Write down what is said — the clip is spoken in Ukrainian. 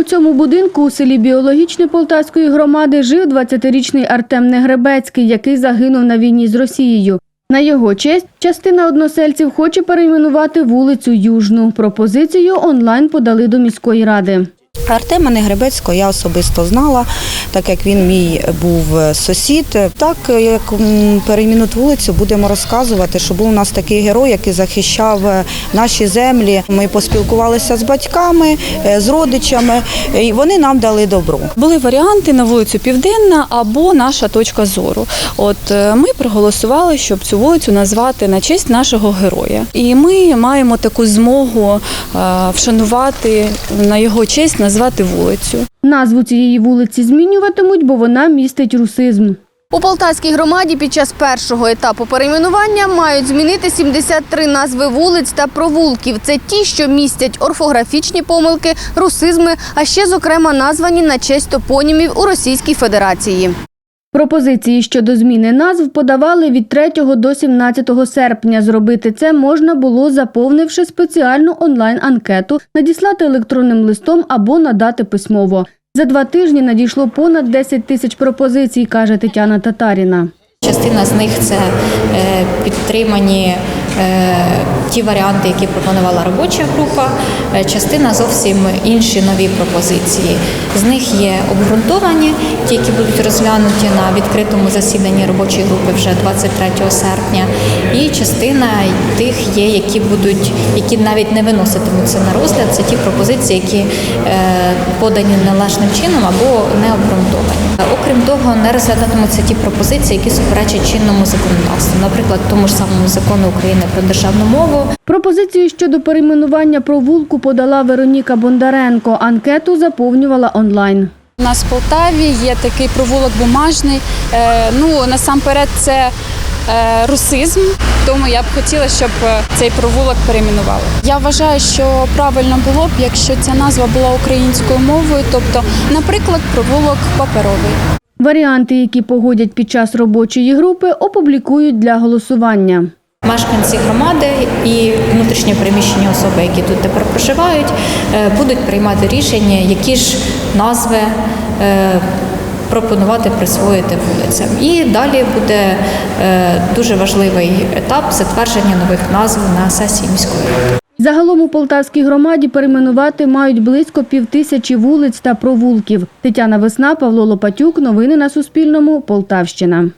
У цьому будинку у селі Біологічне Полтавської громади жив 20-річний Артем Негребецький, який загинув на війні з Росією. На його честь частина односельців хоче перейменувати вулицю Южну. Пропозицію онлайн подали до міської ради. Артема Негребецького я особисто знала, так як він мій був сусід. Так як м, перейменуть вулицю, будемо розказувати, що був у нас такий герой, який захищав е, наші землі. Ми поспілкувалися з батьками, е, з родичами, е, і вони нам дали добро. Були варіанти на вулицю Південна або наша точка зору. От е, ми проголосували, щоб цю вулицю назвати на честь нашого героя. І ми маємо таку змогу е, вшанувати на його честь, назвати вулицю. Назву цієї вулиці змінюватимуть, бо вона містить русизм. У Полтавській громаді під час першого етапу перейменування мають змінити 73 назви вулиць та провулків. Це ті, що містять орфографічні помилки, русизми, а ще, зокрема, названі на честь топонімів у Російській Федерації. Пропозиції щодо зміни назв подавали від 3 до 17 серпня. Зробити це можна було, заповнивши спеціальну онлайн-анкету, надіслати електронним листом або надати письмово. За два тижні надійшло понад 10 тисяч пропозицій, каже Тетяна Татаріна. Частина з них це е, підтримані ті варіанти, які пропонувала робоча група. Е, Частина зовсім інші нові пропозиції. З них є обґрунтовані, ті, які будуть розглянуті на відкритому засіданні робочої групи вже 23 серпня. І частина тих є, які будуть, які навіть не виноситимуться на розгляд. Це ті пропозиції, які е, подані належним чином або не обґрунтовані. Окрім того, не розглядатимуться ті пропозиції, які суперечать чинному законодавству, наприклад, тому ж самому закону України про державну мову. Пропозицію щодо перейменування провулку подала Вероніка Бондаренко. Анкету заповнювала онлайн. У нас в Полтаві є такий провулок бумажний. Е, ну насамперед це е, русизм, тому я б хотіла, щоб е, цей провулок перейменували. Я вважаю, що правильно було б, якщо ця назва була українською мовою, тобто, наприклад, провулок паперовий. Варіанти, які погодять під час робочої групи, опублікують для голосування. Мешканці громади і внутрішньо переміщені особи, які тут тепер проживають, е, будуть приймати рішення, які ж назви е, пропонувати присвоїти вулицям. І далі буде е, дуже важливий етап затвердження нових назв на сесії міської. Загалом у Полтавській громаді перейменувати мають близько півтисячі вулиць та провулків. Тетяна Весна, Павло Лопатюк. Новини на Суспільному. Полтавщина.